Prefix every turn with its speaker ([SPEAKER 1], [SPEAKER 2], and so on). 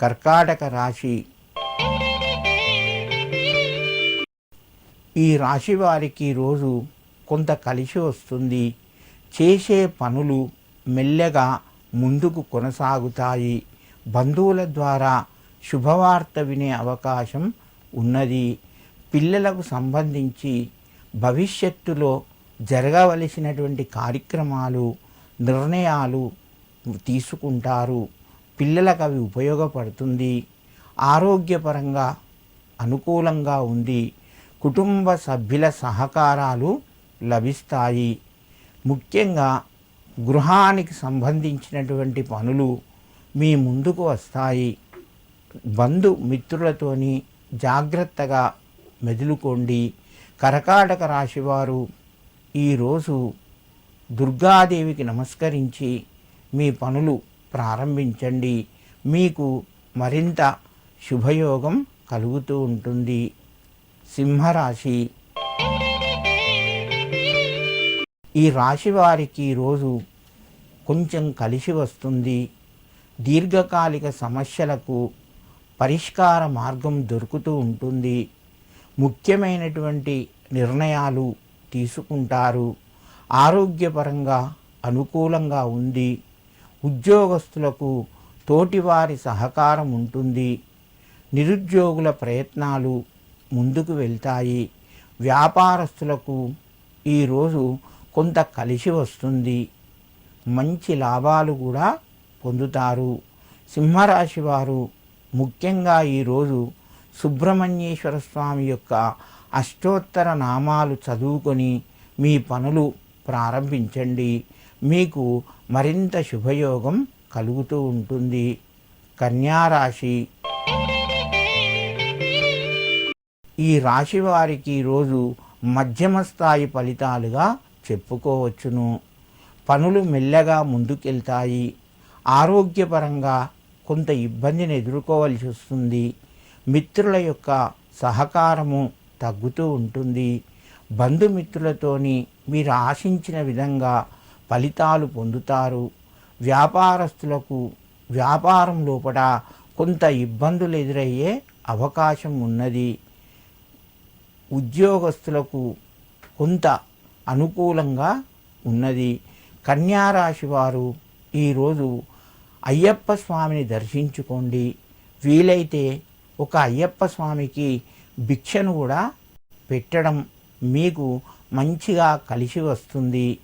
[SPEAKER 1] కర్కాటక రాశి. ఈ రాశి వారికి రోజు కొంత కలిసి వస్తుంది. చేసే పనులు మెల్లగా ముందుకు కొనసాగుతాయి. బంధువుల ద్వారా శుభవార్త వినే అవకాశం ఉన్నది. పిల్లలకు సంబంధించి భవిష్యత్తులో జరగవలసినటువంటి కార్యక్రమాలు నిర్ణయాలు తీసుకుంటారు. పిల్లలకు అవి ఉపయోగపడుతుంది. ఆరోగ్యపరంగా అనుకూలంగా ఉంది. కుటుంబ సభ్యుల సహకారాలు లభిస్తాయి. ముఖ్యంగా గృహానికి సంబంధించినటువంటి పనులు మీ ముందుకు వస్తాయి. బంధు మిత్రులతోని జాగ్రత్తగా మెదులుకోండి. కరకాటక రాశివారు ఈరోజు దుర్గాదేవికి నమస్కరించి మీ పనులు ప్రారంభించండి. మీకు మరింత శుభయోగం కలుగుతూ ఉంటుంది. సింహరాశి. ఈ రాశి వారికి ఈరోజు కొంచెం కలిసి వస్తుంది. దీర్ఘకాలిక సమస్యలకు పరిష్కార మార్గం దొరుకుతూ ఉంటుంది. ముఖ్యమైనటువంటి నిర్ణయాలు తీసుకుంటారు. ఆరోగ్యపరంగా అనుకూలంగా ఉంది. ఉద్యోగస్తులకు తోటివారి సహకారం ఉంటుంది. నిరుద్యోగుల ప్రయత్నాలు ముందుకు వెళ్తాయి. వ్యాపారస్తులకు ఈరోజు కొంత కలిసి వస్తుంది. మంచి లాభాలు కూడా పొందుతారు. సింహరాశి వారు ముఖ్యంగా ఈరోజు సుబ్రహ్మణ్యేశ్వర స్వామి యొక్క అష్టోత్తర నామాలు చదువుకొని మీ పనులు ప్రారంభించండి. మీకు మరింత శుభయోగం కలుగుతూ ఉంటుంది. కన్యారాశి. ఈ రాశి వారికి ఈరోజు మధ్యమ స్థాయి ఫలితాలుగా చెప్పుకోవచ్చును. పనులు మెల్లగా ముందుకెళ్తాయి. ఆరోగ్యపరంగా కొంత ఇబ్బందిని ఎదుర్కోవలసి వస్తుంది. మిత్రుల యొక్క సహకారము తగ్గుతూ ఉంటుంది. బంధుమిత్రులతోని మీరు ఆశించిన విధంగా ఫలితాలు పొందుతారు. వ్యాపారస్తులకు వ్యాపారం లోపల కొంత ఇబ్బందులు ఎదురయ్యే అవకాశం ఉన్నది. ఉద్యోగస్తులకు కొంత అనుకూలంగా ఉన్నది. కన్యారాశి వారు ఈరోజు అయ్యప్ప స్వామిని దర్శించుకోండి. వీలైతే ఒక అయ్యప్ప స్వామికి భిక్షను కూడా పెట్టడం మీకు మంచిగా కలిసి వస్తుంది.